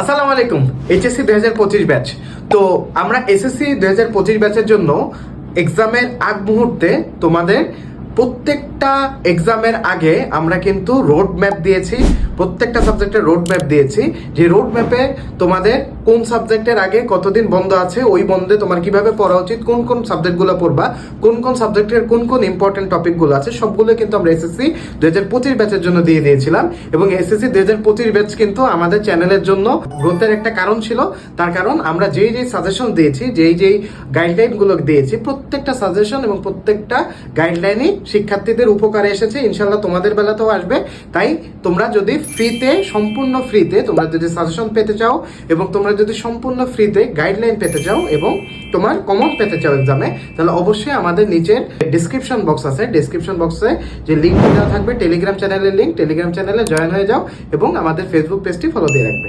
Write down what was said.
আসসালামু আলাইকুম এইচএসসি দুই হাজার পঁচিশ ব্যাচ তো আমরা এসএসসি দুই হাজার পঁচিশ ব্যাচের জন্য এক্সামের আগ মুহূর্তে তোমাদের প্রত্যেকটা এক্সামের আগে আমরা কিন্তু রোড ম্যাপ দিয়েছি, প্রত্যেকটা সাবজেক্টের রোড ম্যাপ দিয়েছি। যে রোড ম্যাপে তোমাদের কোন সাবজেক্টের আগে কতদিন বন্ধ আছে, ওই বন্ধে তোমার কীভাবে পড়া উচিত, কোন কোন সাবজেক্টগুলো পড়বা, কোন কোন সাবজেক্টের কোন কোন ইম্পর্টেন্ট টপিকগুলো আছে, সবগুলো কিন্তু আমরা এসএসসি দুই হাজার পঁচিশ ব্যাচের জন্য দিয়ে দিয়েছিলাম। এবং এসএসসি দুই হাজার পঁচিশ ব্যাচ কিন্তু আমাদের চ্যানেলের জন্য গ্রোথের একটা কারণ ছিল। তার কারণ আমরা যেই যেই সাজেশন দিয়েছি, যেই যেই গাইডলাইনগুলো দিয়েছি, প্রত্যেকটা সাজেশন এবং প্রত্যেকটা গাইডলাইনই শিক্ষার্থীদের উপকারে এসেছে ইনশাল্লাহ তোমাদের বেলাতেও আসবে। তাই তোমরা যদি ফ্রিতে সম্পূর্ণ ফ্রিতে তোমরা যদি সাজেশন পেতে চাও এবং তোমরা যদি সম্পূর্ণ ফ্রিতে গাইডলাইন পেতে চাও এবং তোমার কমন পেতে চাও এক্সামে তাহলে অবশ্যই আমাদের নিচের ডিসক্রিপশন বক্স আছে। ডিসক্রিপশন বক্সে যে লিঙ্ক দেওয়া থাকবে টেলিগ্রাম চ্যানেলের লিঙ্ক টেলিগ্রাম চ্যানেলে জয়েন হয়ে যাও এবং আমাদের ফেসবুক পেজটি ফলো দিয়ে রাখবে।